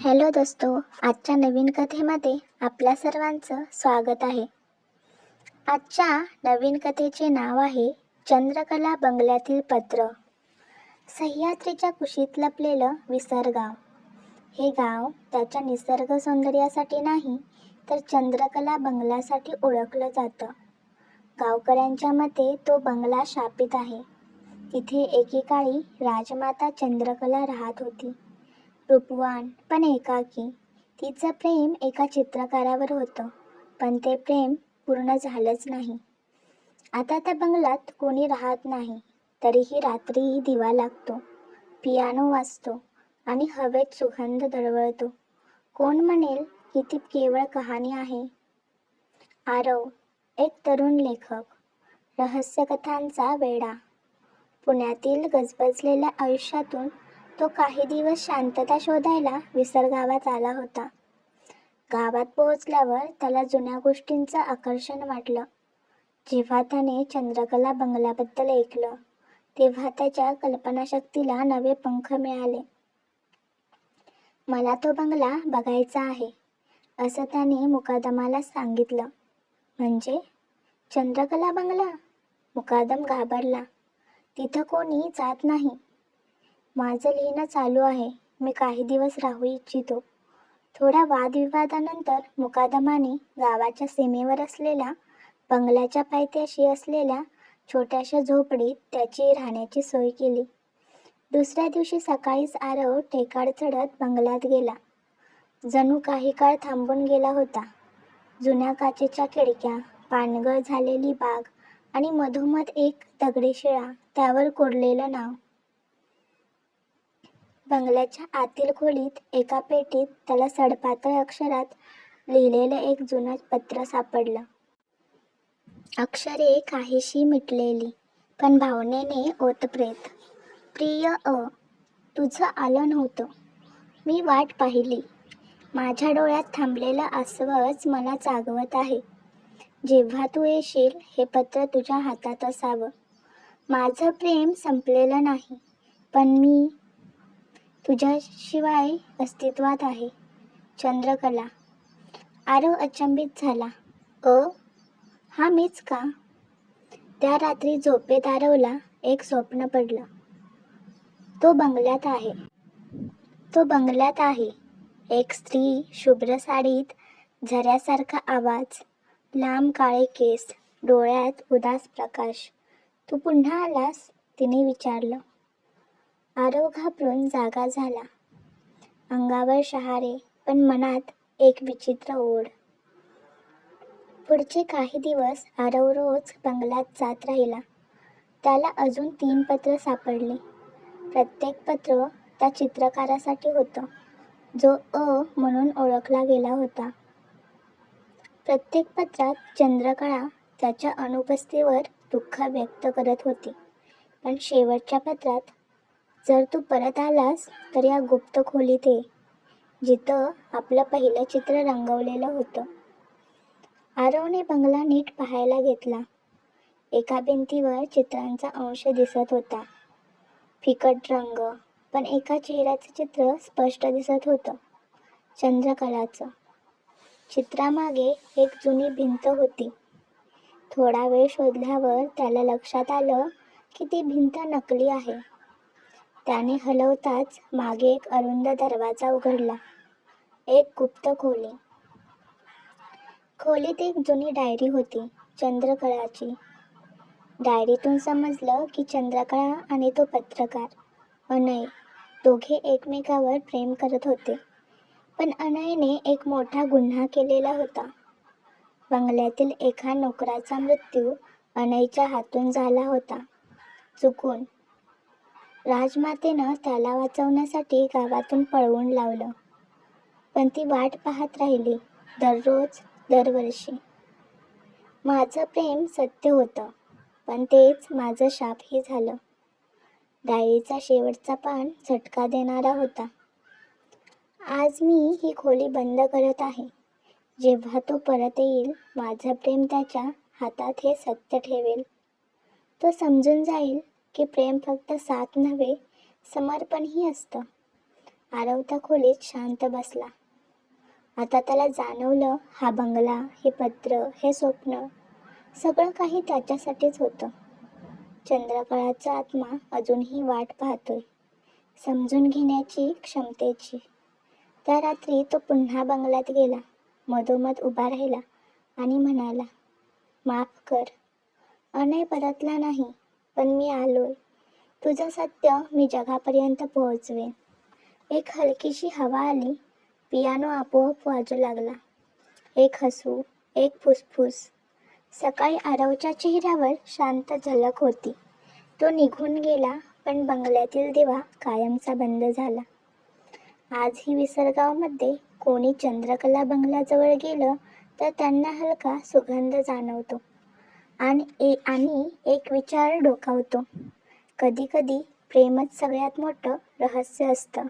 Hello दोस्तो आजच्या नवीन कथेमध्ये आपल्या सर्वांचं स्वागत आहे. आजच्या नवीन कथेचे नाव आहे चंद्रकला बंगल्यातील पत्र. सह्याद्रीच्या कुशीत लपलेलं विसरगाव हे गाव त्याच्या निसर्ग सौंदर्यासाठी नाही तर चंद्रकला बंगल्यासाठी ओळखलं जातं. गावकऱ्यांच्या मते तो बंगला शापित आहे. तिथे एकेकाळी राजमाता चंद्रकला राहत होती. रूपवान पण एकाकी. तिचं प्रेम एका चित्रकारावर होतं पण ते प्रेम पूर्ण झालंच नाही. आता त्या बंगलात कोणी राहत नाही तरीही रात्रीही दिवा लागतो पियानो वाजतो आणि हवेत सुगंध दळवळतो कोण म्हणेल की ती केवळ कहाणी आहे? आरव एक तरुण लेखक. रहस्यकथांचा वेडा. पुण्यातील गजबजलेल्या आयुष्यातून तो काही दिवस शांतता शोधायला विसरगावात आला होता. गावात पोहोचल्यावर त्याला जुन्या गोष्टींचं आकर्षण वाटलं. जेव्हा त्याने चंद्रकला बंगल्याबद्दल ऐकलं तेव्हा त्याच्या कल्पनाशक्तीला नवे पंख मिळाले. मला तो बंगला बघायचा आहे असं त्याने मुकादमाला सांगितलं. म्हणजे? चंद्रकला बंगला? मुकादम घाबरला. तिथं कोणी जात नाही. माझं लिहिणं चालू आहे. मी काही दिवस राहू इच्छितो. थोड्या वादविवादानंतर मुकादमाने गावाच्या सीमेवर असलेल्या बंगल्याच्या पायथ्याशी असलेल्या छोट्याशा झोपडीत त्याची राहण्याची सोय केली. दुसऱ्या दिवशी सकाळीच आरव टेकाड चढत बंगल्यात गेला. जणू काही काळ थांबून गेला होता. जुन्या काचेच्या खिडक्या पानगळ झालेली बाग आणि मधोमध एक दगडी शिळा त्यावर कोरलेलं नाव. बंगल्याच्या आतील खोलीत एका पेटीत त्याला सडपातळ अक्षरात लिहिलेलं एक जुनं पत्र सापडलं. अक्षरे काहीशी मिटलेली पण भावनेने ओतप्रेत. प्रिय अ तुझं आलं नव्हतं. मी वाट पाहिली. माझ्या डोळ्यात थांबलेलं आसवच मला जागवत आहे. जेव्हा तू येशील हे पत्र तुझ्या हातात असावं. माझं प्रेम संपलेलं नाही पण मी तुझ्याशिवाय अस्तित्वात आहे. चंद्रकला. आरव अचंबित झाला. अ हा मीच का? त्या रात्री झोपेत आरवला एक स्वप्न पडलं. तो बंगल्यात आहे. तो बंगल्यात आहे. एक स्त्री शुभ्र साडीत झऱ्यासारखा आवाज लांब काळे केस डोळ्यात उदास प्रकाश. तू पुन्हा आलास? तिने विचारलं. आरव घाबरून जागा झाला. अंगावर शहारे पण मनात एक विचित्र ओढ. पुढचे काही दिवस आरव रोज बंगल्यात जात राहिला. त्याला अजून तीन पत्र सापडली. प्रत्येक पत्र त्या चित्रकारासाठी होतं जो अ म्हणून ओळखला गेला होता. प्रत्येक पत्रात चंद्रकळा त्याच्या अनुपस्थितीवर दुःख व्यक्त करत होती पण शेवटच्या पत्रात जर तू परत आलास तर या गुप्त खोलीत ये जिथं आपलं पहिलं चित्र रंगवलेलं होतं. आरवने बंगला नीट पाहायला घेतला. एका भिंतीवर चित्रांचा अंश दिसत होता. फिकट रंग पण एका चेहऱ्याचं चित्र स्पष्ट दिसत होतं. चंद्रकलाचं. चित्रामागे एक जुनी भिंत होती. थोडा वेळ शोधल्यावर त्याला लक्षात आलं की ती भिंत नकली आहे. त्याने हलवताच मागे एक अरुंद दरवाजा उघडला. एक गुप्त खोली. खोलीत एक जुनी डायरी होती चंद्रकळाची. डायरीतून समजलं की चंद्रकळा आणि तो पत्रकार अनय दोघे एकमेकावर प्रेम करत होते. पण अनयने एक मोठा गुन्हा केलेला होता. बंगल्यातील एका नोकराचा मृत्यू अनयच्या हातून झाला होता. चुकून राजमातेनं त्याला वाचवण्यासाठी गावातून पळवून लावलं. पण ती वाट पाहत राहिली दररोज दरवर्षी. माझं प्रेम सत्य होतं पण तेच माझं शापही झालं. डायरीचा शेवटचा पान झटका देणारा होता. आज मी ही खोली बंद करत आहे. जेव्हा तो परत येईल माझं प्रेम त्याच्या हातात हे सत्य ठेवेल. तो समजून जाईल की प्रेम फक्त साथ नव्हे समर्पणही असतं. आरवता खोलीत शांत बसला. आता त्याला जाणवलं हा बंगला हे पत्र हे स्वप्न सगळं काही त्याच्यासाठीच होतं. चंद्रकळाचा आत्मा अजूनही वाट पाहतोय. समजून घेण्याची क्षमतेची. त्या रात्री तो पुन्हा बंगल्यात गेला. मधोमध उभा राहिला आणि म्हणाला माफ कर. अनय परतला नाही. पण मी आलोय तुझं सत्य मी जगापर्यंत पोहोचवेन. एक हलकीशी हवा आली. पियानो आपोआप वाजू लागला. एक हसू एक फुसफुस. सकाळी आरवच्या चेहऱ्यावर शांत झलक होती. तो निघून गेला पण बंगल्यातील दिवा कायमचा बंद झाला. आजही विसरगावमध्ये कोणी चंद्रकला बंगल्याजवळ गेलं तर त्यांना हलका सुगंध जाणवतो. आणि ए आणि एक विचार डोकावतो. कधीकधी प्रेमच सगळ्यात मोठं रहस्य असतं.